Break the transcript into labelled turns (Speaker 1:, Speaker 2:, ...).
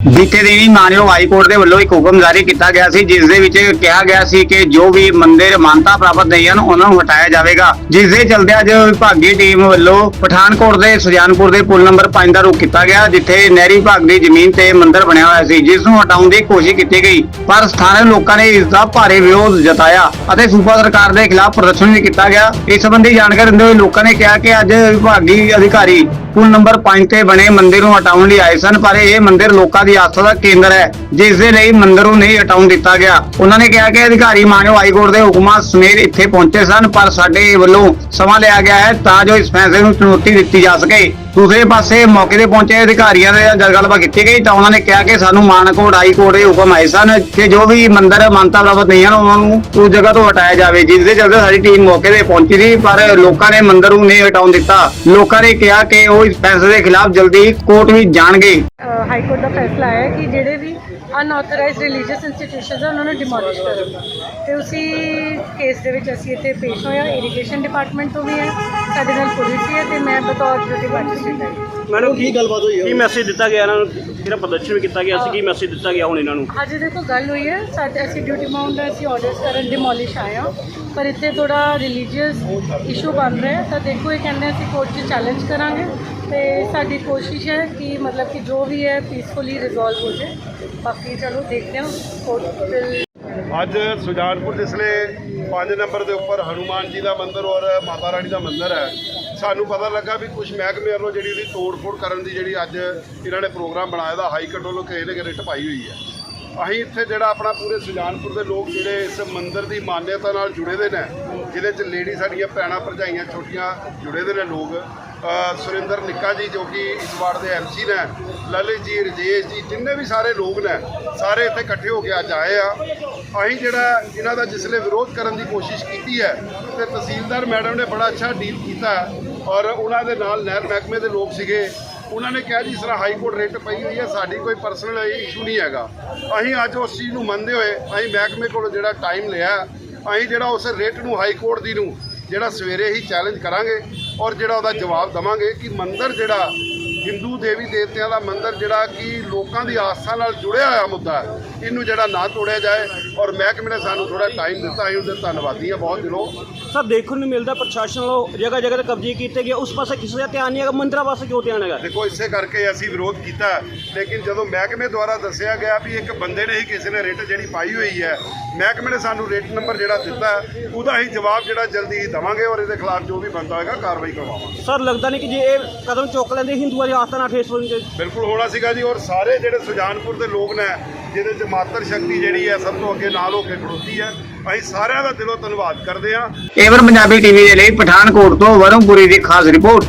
Speaker 1: ਬੀਤੇ ਦਿਨੀ ਮਾਨਯੋਗ ਹਾਈ ਕੋਰਟ ਦੇ ਵੱਲੋਂ ਇੱਕ ਹੁਕਮ ਜਾਰੀ ਕੀਤਾ ਗਿਆ ਸੀ, ਜਿਸ ਦੇ ਵਿੱਚ ਕਿਹਾ ਗਿਆ ਸੀ ਕਿ ਜੋ ਵੀ ਮੰਦਿਰ ਮਾਨਤਾ ਪ੍ਰਾਪਤ ਨਹੀਂ ਹਨ, ਉਹਨਾਂ ਨੂੰ ਹਟਾਇਆ ਜਾਵੇਗਾ। ਜਿਸ ਦੇ ਚਲਦੇ ਅੱਜ ਵਿਭਾਗੀ ਟੀਮ ਵੱਲੋਂ ਪਠਾਨਕੋਟ ਦੇ ਸੁਜਾਨਪੁਰ ਦੇ ਪੁਲ ਨੰਬਰ 5 ਦਾ ਰੁਖ ਕੀਤਾ ਗਿਆ, ਜਿੱਥੇ ਨਹਿਰੀ ਵਿਭਾਗ ਦੀ ਜ਼ਮੀਨ ਤੇ ਮੰਦਿਰ ਬਣਿਆ ਹੋਇਆ ਸੀ, ਜਿਸ ਨੂੰ ਹਟਾਉਣ ਦੀ ਕੋਸ਼ਿਸ਼ ਕੀਤੀ ਗਈ। ਪਰ ਸਥਾਨਕ ਲੋਕਾਂ ਨੇ ਇਸ ਦਾ ਭਾਰੀ ਵਿਰੋਧ ਜਤਾਇਆ ਅਤੇ ਸੂਬਾ ਸਰਕਾਰ ਦੇ ਖਿਲਾਫ ਪ੍ਰਦਰਸ਼ਨ ਵੀ ਕੀਤਾ ਗਿਆ। ਇਸ ਸੰਬੰਧੀ ਜਾਣਕਾਰੀ ਦਿੰਦੇ ਹੋਏ ਲੋਕਾਂ ਨੇ ਕਿਹਾ ਕਿ ਅੱਜ ਵਿਭਾਗੀ ਅਧਿਕਾਰੀ ਪੁਲ ਨੰਬਰ 5 ਤੇ ਬਣੇ ਮੰਦਿਰ ਨੂੰ ਹਟਾਉਣ ਲਈ ਆਏ ਸਨ, ਪਰ ਇਹ ਮੰਦਿਰ ਲੋਕਾਂ ਦੀ ਆਸਥਾ ਦਾ ਕੇਂਦਰ ਹੈ ਜਿਸ ਦੇ ਲਈ ਮੰਦਿਰ ਨੂੰ ਨਹੀਂ ਹਟਾਉਣ ਦਿੱਤਾ ਗਿਆ। ਉਹਨਾਂ ਨੇ ਕਿਹਾ ਕਿ ਅਧਿਕਾਰੀ ਮਾਨਯੋਗ ਹਾਈ ਦੇ ਹੁਕਮਾਂ ਸਮੇਤ ਇੱਥੇ ਪਹੁੰਚੇ ਸਨ, ਪਰ ਸਾਡੇ ਵੱਲੋਂ ਸਮਾਂ ਲਿਆ ਗਿਆ ਹੈ ਤਾਂ ਜੋ ਇਸ ਫੈਸਲੇ ਨੂੰ ਚੁਣੌਤੀ ਦਿੱਤੀ ਜਾ ਸਕੇ। ਦੂਸਰੇ ਪਾਸੇ ਮੌਕੇ ਤੇ ਪਹੁੰਚੇ ਅਧਿਕਾਰੀਆਂ ਦੇ ਜਦ ਗੱਲਬਾਤ ਕੀਤੀ ਗਈ ਤਾਂ ਉਹਨਾਂ ਨੇ ਕਿਹਾ ਕਿ ਸਾਨੂੰ ਮਾਨਕੋਟ ਹਾਈ ਕੋਰਟ ਦੇ ਹੁਕਮ ਆਏ ਸਨ ਕਿ ਜੋ ਵੀ ਮੰਦਿਰ ਮਾਨਤਾ ਪ੍ਰਾਪਤ ਨਹੀਂ ਹਨ, ਉਹਨਾਂ ਨੂੰ ਉਸ ਜਗ੍ਹਾ ਤੋਂ ਹਟਾਇਆ ਜਾਵੇ ਜਿਸ ਦੇ ਚਲਦੇ ਸਾਡੀ ਟੀਮ ਮੌਕੇ ਤੇ ਪਹੁੰਚੀ ਸੀ, ਪਰ ਲੋਕਾਂ ਨੇ ਮੰਦਿਰ ਨੂੰ ਨਹੀਂ ਹਟਾਉਣ ਦਿੱਤਾ। ਲੋਕਾਂ ਨੇ ਕਿਹਾ ਕਿ ਉਹ ਇਸ ਫੈਸਲੇ ਦੇ ਖਿਲਾਫ ਜਲਦੀ ਕੋਰਟ ਵਿੱਚ ਜਾਣਗੇ।
Speaker 2: ਹਾਈ ਕੋਰਟ ਦਾ ਫੈਸਲਾ ਆਇਆ ਹੈ ਕਿ ਜਿਹੜੇ ਵੀ ਅਨਆਥੋਰਾਈਜ਼ਡ ਰਿਲੀਜੀਅਸ ਇੰਸਟੀਟਿਊਸ਼ਨਸ ਆ ਉਹਨਾਂ ਨੂੰ ਡਿਮੋਲਿਸ਼ ਕਰੋ ਤੇ ਉਸੇ ਕੇਸ ਦੇ ਵਿੱਚ ਅਸੀਂ ਇੱਥੇ ਪੇਸ਼ ਹੋਇਆ ਇਰੀਗੇਸ਼ਨ ਡਿਪਾਰਟਮੈਂਟ ਤੋਂ ਵੀ ਹੈ ਸਾਡੇ ਨਾਲ ਪੁਲਿਸ ਵੀ ਹੈ ਤੇ ਮੈਂ ਬਤੌਰ ਡਿਊਟੀ ਮੈਜਿਸਟ੍ਰੇਟ ਹਾਂ।
Speaker 3: ਮੈਨੂੰ ਕੀ ਗੱਲਬਾਤ ਹੋਈ ਕੀ ਮੈਸੇਜ ਦਿੱਤਾ ਗਿਆ ਇਹਨਾਂ ਨੂੰ? ਜਿਹੜਾ ਪ੍ਰਦਰਸ਼ਨ ਵੀ ਕੀਤਾ ਗਿਆ ਸੀ ਕੀ ਮੈਸੇਜ ਦਿੱਤਾ ਗਿਆ ਹੁਣ ਇਹਨਾਂ ਨੂੰ?
Speaker 2: ਅੱਜ ਦੇਖੋ ਗੱਲ ਹੋਈ ਹੈ ਸਾਡੇ ਅਸੀਂ ਡਿਊਟੀ ਮਾਉਂਟ ਅਸੀਂ ਆਰਡਰਸ ਕਰਨ ਡਿਮੋਲਿਸ਼ ਆਏ ਹਾਂ। ਪਰ ਇੱਥੇ ਥੋੜਾ ਰਿਲੀਜੀਅਸ ਇਸ਼ੂ ਬਣ ਰਿਹਾ ਹੈ। ਤਾਂ ਦੇਖੋ ਇਹ ਕਹਿੰਦੇ ਅਸੀਂ ਕੋਰਟ 'ਚ ਚੈਲੰਜ ਕਰਾਂਗੇ। ਤੇ ਸਾਡੀ ਕੋਸ਼ਿਸ਼ ਹੈ ਕਿ ਮਤਲਬ ਕਿ ਜੋ ਵੀ ਹੈ ਪੀਸਫੁਲੀ ਰਿਜ਼ੋਲਵ ਹੋ ਜਾਏ। ਬਾਕੀ ਚਲੋ ਦੇਖਦੇ ਹਾਂ। ਕੋਰਟ ਵਿਲ
Speaker 4: ਅੱਜ ਸੁਜਾਨਪੁਰ ਜਿਸਲੇ 5 ਨੰਬਰ ਦੇ ਉੱਪਰ ਹਨੂਮਾਨ ਜੀ ਦਾ ਮੰਦਿਰ ਔਰ ਮਾਤਾ ਰਾਣੀ ਦਾ ਮੰਦਿਰ ਹੈ, ਸਾਨੂੰ ਪਤਾ ਲੱਗਾ ਵੀ ਕੁਝ ਮਹਿਕਮੇ ਵੱਲੋਂ ਜਿਹੜੀ ਉਹਦੀ ਤੋੜ-ਫੋੜ ਕਰਨ ਦੀ ਜਿਹੜੀ ਅੱਜ ਇਹਨਾਂ ਨੇ ਪ੍ਰੋਗਰਾਮ ਬਣਾਇਆ ਦਾ ਹਾਈ ਕੋਰਟ ਵੱਲੋਂ ਕਿਸੇ ਨੇ ਰਿਟ ਪਾਈ ਹੋਈ ਹੈ। ਅਸੀਂ ਇੱਥੇ ਜਿਹੜਾ ਆਪਣਾ ਪੂਰੇ ਸੁਜਾਨਪੁਰ ਦੇ ਲੋਕ ਜਿਹੜੇ ਇਸ ਮੰਦਿਰ ਦੀ ਮਾਨਤਾ ਨਾਲ ਜੁੜੇ ਦੇ ਨੇ, ਜਿਹਦੇ ਚ ਲੇਡੀ ਸਾਡੀਆਂ ਭੈਣਾਂ ਭਰਜਾਈਆਂ ਛੋਟੀਆਂ ਜੁੜੇ ਦੇ ਨੇ ਲੋਕ ਸੁਰਿੰਦਰ ਨਿੱਕਾ ਜੀ ਜੋ ਕਿ ਇਸ ਵਾਰ ਦੇ ਐਮਸੀ ਨੇ, ਲਲਿਤ ਜੀ, ਰਜੇਸ਼ ਜੀ, ਜਿੰਨੇ ਵੀ ਸਾਰੇ ਲੋਕ ਨੇ, ਸਾਰੇ ਇੱਥੇ ਇਕੱਠੇ ਹੋ ਕੇ ਅੱਜ ਆਏ ਆ। ਅਸੀਂ ਜਿਹੜਾ ਇਹਨਾਂ ਦਾ ਜਿਸਲੇ ਵਿਰੋਧ ਕਰਨ ਦੀ ਕੋਸ਼ਿਸ਼ ਕੀਤੀ ਹੈ, ਤੇ ਤਹਿਸੀਲਦਾਰ ਮੈਡਮ ਨੇ ਬੜਾ ਅੱਛਾ ਡੀਲ ਕੀਤਾ ਔਰ ਉਹਨਾਂ ਦੇ ਨਾਲ ਨਹਿਰ ਮਹਿਕਮੇ ਦੇ ਲੋਕ ਸੀਗੇ। ਉਹਨਾਂ ਨੇ ਕਿਹਾ ਜੀ, ਇਸ ਤਰ੍ਹਾਂ ਹਾਈ ਕੋਰਟ ਰੇਟ ਪਈ ਹੋਈ ਹੈ, ਸਾਡੀ ਕੋਈ ਪਰਸਨਲ ਇਸ਼ੂ ਨਹੀਂ ਹੈਗਾ। ਅਸੀਂ ਅੱਜ ਉਸ ਚੀਜ਼ ਨੂੰ ਮੰਨਦੇ ਹੋਏ, ਅਸੀਂ ਮਹਿਕਮੇ ਕੋਲੋਂ ਜਿਹੜਾ ਟਾਈਮ ਲਿਆ, ਅਸੀਂ ਜਿਹੜਾ ਉਸ ਰੇਟ ਨੂੰ ਹਾਈ ਕੋਰਟ ਦੀ ਨੂੰ, ਜਿਹੜਾ ਸਵੇਰੇ ਹੀ ਚੈਲੰਜ ਕਰਾਂਗੇ ਔਰ ਜਿਹੜਾ ਉਹਦਾ ਜਵਾਬ ਦਵਾਂਗੇ ਕਿ ਮੰਦਰ ਜਿਹੜਾ ਹਿੰਦੂ ਦੇਵੀ ਦੇਵਤਿਆਂ ਦਾ ਮੰਦਰ ਜਿਹੜਾ ਕਿ ਲੋਕਾਂ ਦੀ ਆਸਥਾ ਨਾਲ ਜੁੜਿਆ ਹੋਇਆ ਮੁੱਦਾ ਹੈ ਇਹਨੂੰ ਜਿਹੜਾ ਨਾ ਤੋੜਿਆ ਜਾਏ ਔਰ ਮਹਿਕਮੇ ਨੇ ਸਾਨੂੰ ਥੋੜਾ ਟਾਈਮ ਦਿੱਤਾ ਅਸੀਂ ਉਹਦੇ ਧੰਨਵਾਦੀ ਹਾਂ ਬਹੁਤ ਦਿਲੋਂ।
Speaker 3: ਸਰ ਦੇਖਣ ਨੂੰ ਮਿਲਦਾ ਪ੍ਰਸ਼ਾਸਨ ਵੱਲੋਂ ਜਗ੍ਹਾ ਜਗ੍ਹਾ ਤੇ ਕਬਜ਼ੇ ਕੀਤੇ ਗਏ ਉਸ ਪਾਸੇ ਕਿਸੇ ਦਾ ਧਿਆਨ ਨਹੀਂ ਹੈਗਾ ਮੰਦਰਾਂ ਪਾਸੇ ਕਿਉਂ ਧਿਆਨ ਹੈਗਾ?
Speaker 4: ਦੇਖੋ ਇਸੇ ਕਰਕੇ ਅਸੀਂ ਵਿਰੋਧ ਕੀਤਾ ਲੇਕਿਨ ਜਦੋਂ ਮਹਿਕਮੇ ਦੁਆਰਾ ਦੱਸਿਆ ਗਿਆ ਵੀ ਇੱਕ ਬੰਦੇ ਨੇ ਹੀ ਕਿਸੇ ਨੇ ਰੇਟ ਜਿਹੜੀ ਪਾਈ ਹੋਈ ਹੈ ਮਹਿਕਮੇ ਨੇ ਸਾਨੂੰ ਰੇਟ ਨੰਬਰ ਜਿਹੜਾ ਦਿੱਤਾ ਹੈ, ਉਹਦਾ ਹੀ ਜਵਾਬ ਜਿਹੜਾ ਜਲਦੀ ਹੀ ਦਵਾਂਗੇ ਔਰ ਇਹਦੇ ਖਿਲਾਫ ਜੋ ਵੀ ਬੰਦਾ ਹੋਏਗਾ ਕਾਰਵਾਈ ਕਰਵਾਵਾਂਗੇ।
Speaker 3: ਸਰ ਲੱਗਦਾ ਨਹੀਂ ਕਿ ਜੇ ਇਹ ਕਦਮ ਚੁੱਕ ਲੈਂਦੇ ਹਿੰਦੂਆਂ ਦੀ ਆਸਥਾ ਨਾਲ ਠੇਸ ਹੋਣੀ
Speaker 4: ਬਿਲਕੁਲ ਹੋਣਾ ਸੀਗਾ ਜੀ ਔਰ ਸਾਰੇ ਜਿਹੜੇ ਸੁਜਾਨਪੁਰ ਦੇ ਲੋਕ ਨੇ ਜਿਹਦੇ ਚ ਮਾਤਰ ਸ਼ਕਤੀ ਜਿਹੜੀ ਹੈ ਸਭ ਤੋਂ ਅੱਗੇ ਨਾਲ ਹੋ ਕੇ ਖੜੋਤੀ ਹੈ। ਅਸੀਂ ਸਾਰਿਆਂ ਦਾ ਦਿਲੋਂ ਧੰਨਵਾਦ ਕਰਦੇ ਹਾਂ।
Speaker 1: ਏਵਰ ਪੰਜਾਬੀ ਟੀਵੀ ਦੇ ਲਈ ਪਠਾਨਕੋਟ ਤੋਂ ਵਰਮਪੁਰੀ ਦੀ ਖਾਸ ਰਿਪੋਰਟ।